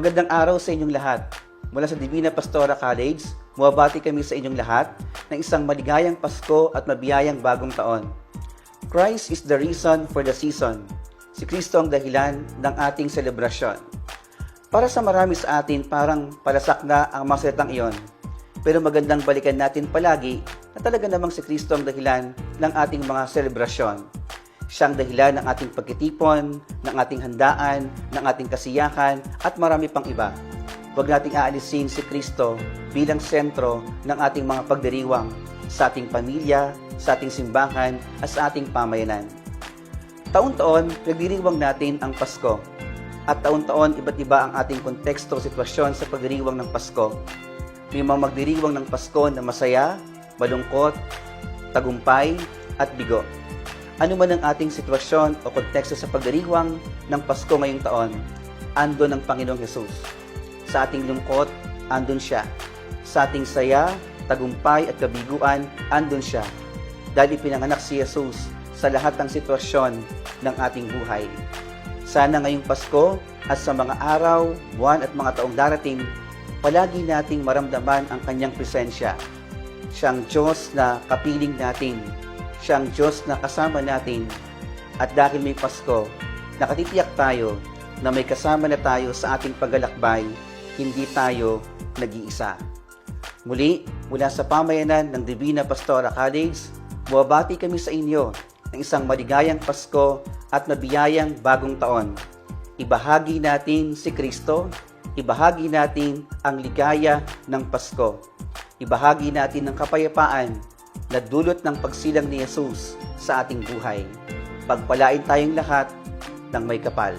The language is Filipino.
Magandang araw sa inyong lahat. Mula sa Divina Pastora College, muwabati kami sa inyong lahat ng isang maligayang Pasko at mabiyayang bagong taon. Christ is the reason for the season. Si Kristo ang dahilan ng ating selebrasyon. Para sa marami sa atin, parang palasak na ang mga salitang iyon. Pero magandang balikan natin palagi na talaga namang si Kristo ang dahilan ng ating mga selebrasyon. Siyang dahilan ng ating pagkitipon, ng ating handaan, ng ating kasiyahan, at marami pang iba. Huwag nating aalisin si Kristo bilang sentro ng ating mga pagdiriwang sa ating pamilya, sa ating simbahan, at sa ating pamayanan. Taon-taon, nagdiriwang natin ang Pasko. At taon-taon, iba't iba ang ating konteksto o sitwasyon sa pagdiriwang ng Pasko. May mga magdiriwang ng Pasko na masaya, malungkot, tagumpay, at bigo. Ano man ang ating sitwasyon o konteksto sa pagdiriwang ng Pasko ngayong taon, andon ang Panginoong Hesus. Sa ating lungkot, andun siya. Sa ating saya, tagumpay at kabiguan, andun siya. Dahil pinanganak si Jesus sa lahat ng sitwasyon ng ating buhay. Sana ngayong Pasko at sa mga araw, buwan at mga taong darating, palagi nating maramdaman ang kanyang presensya. Siyang Diyos na kapiling natin. Siyang Diyos na kasama natin. At dahil may Pasko, nakatitiyak tayo na may kasama na tayo sa ating paglalakbay, hindi tayo nag-iisa. Muli, mula sa pamayanan ng Divina Pastora College, buwabati kami sa inyo ng isang maligayang Pasko at mabiyayang bagong taon. Ibahagi natin si Kristo, ibahagi natin ang ligaya ng Pasko. Ibahagi natin ang kapayapaan na dulot ng pagsilang ni Jesus sa ating buhay. Pagpalain tayong lahat ng may kapal.